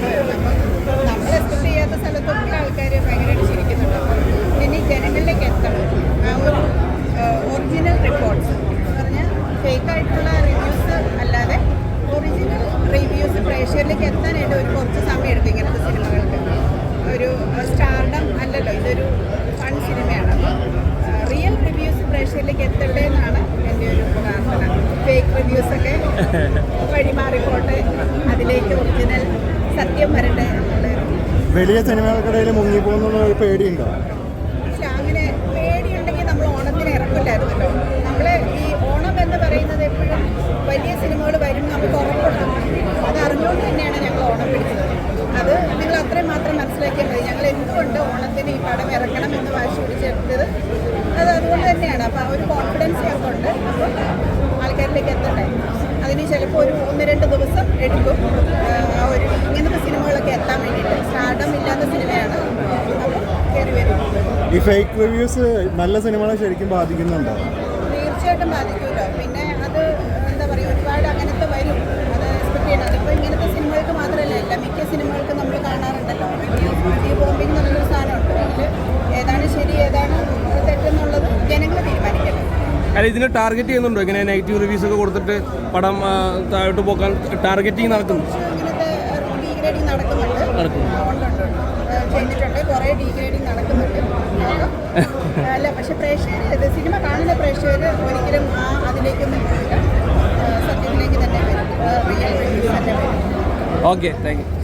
നമ്മൾ എക്സ്പെക്ട് ചെയ്യാത്ത സ്ഥലത്തൊക്കെ ആൾക്കാർ ഭയങ്കരമായിട്ട് ചിരിക്കുന്നുണ്ട്. ഇനി ജനങ്ങളിലേക്ക് എത്തണം. ആ ഒറിജിനൽ റിപ്പോർട്ട്സ് പറഞ്ഞാൽ ഫേക്കായിട്ടുള്ള റിവ്യൂസ് അല്ലാതെ ഒറിജിനൽ റിവ്യൂസ് പ്രേക്ഷകരിലേക്ക് എത്താനായിട്ട് ഒരു കുറച്ച് സമയം എടുക്കും ഇങ്ങനത്തെ സിനിമകൾക്ക്. ഒരു സ്റ്റാർഡം അല്ലല്ലോ ഇതൊരു ഫൺ സിനിമയാണ്. റിയൽ റിവ്യൂസ് പ്രേക്ഷകരിലേക്ക് എത്തട്ടെ എന്നാണ് എന്റെ ഒരു പ്രാർത്ഥന. ഫേക്ക് റിവ്യൂസൊക്കെ വഴി വരട്ടെ വലിയ സിനിമകൾക്കിടയിൽ മുങ്ങിപ്പോകുന്ന ഒരു പേടിയുണ്ടോ? അങ്ങനെ പേടിയുണ്ടെങ്കിൽ നമ്മൾ ഓണത്തിന് ഇറക്കില്ലായിരുന്നല്ലോ. നമ്മൾ ഈ ഓണം എന്ന് പറയുന്നത് എപ്പോഴും വലിയ സിനിമകൾ വരും നമുക്ക് ഉറപ്പുണ്ട്. അത് അറിഞ്ഞുകൊണ്ട് തന്നെയാണ് ഞങ്ങൾ ഓണം പിടിച്ചത് അത് നിങ്ങൾ അത്രയും മാത്രം മനസ്സിലാക്കിയാൽ മതി ഞങ്ങൾ എന്തുകൊണ്ട് ഓണത്തിന് ഈ പടം ഇറക്കണം എന്ന് വാശി പിടിച്ചെടുത്തത് അത് അതുകൊണ്ട് തന്നെയാണ്. അപ്പോൾ ആ ഒരു കോൺഫിഡൻസ് ഞങ്ങൾക്കുണ്ട്. അപ്പോൾ ആൾക്കാരിലേക്ക് എത്തട്ടെ അതിന് ചിലപ്പോൾ ഒരു ഒന്ന് രണ്ട് ദിവസം എടുക്കും. സിനിമയാണ്. കയറി ഈ ഫേക്ക് റിവ്യൂസ് നല്ല സിനിമകളെ ശരിക്കും ബാധിക്കുന്നുണ്ടോ? തീർച്ചയായിട്ടും ബാധിക്കുമല്ലോ പിന്നെ അത് എന്താ പറയുക ഒരുപാട് അങ്ങനത്തെ വരും. അത് എക്സ്പെക്ട് ചെയ്യണം അതിപ്പോൾ ഇങ്ങനത്തെ സിനിമകൾക്ക് മാത്രമല്ല എല്ലാ മിക്ക സിനിമകൾക്കും നമ്മൾ കാണാറുണ്ടല്ലോ. ഈ ബോംബിംഗ് എന്നുള്ളൊരു സാധനമുണ്ട്. അതിൽ ഏതാണ് ശരി ഏതാണ് തെറ്റെന്നുള്ളത് ജനങ്ങൾ തീരുമാനിക്കണം അല്ല ഇതിനെ ടാർഗറ്റ് ചെയ്യുന്നുണ്ടോ? ഇങ്ങനെ നെഗറ്റീവ് റിവ്യൂസ് ഒക്കെ കൊടുത്തിട്ട് പടം താഴോട്ട് പോക്കാൻ ടാർഗറ്റിംഗ് നടക്കുന്നു. ഡീഗ്രേഡിങ് നടക്കുന്നുണ്ട്. ചെയ്തിട്ടുണ്ട്. കുറേ ഡീഗ്രേഡിങ് നടക്കുന്നുണ്ട്. അല്ല പക്ഷെ പ്രേക്ഷകർ സിനിമ കാണുന്ന പ്രേക്ഷകർ ഒരിക്കലും ആ അതിലേക്കൊന്നും പോയില്ല സത്യത്തിലേക്ക് തന്നെ വരും. റിയൽ തന്നെ വരും. Okay thank you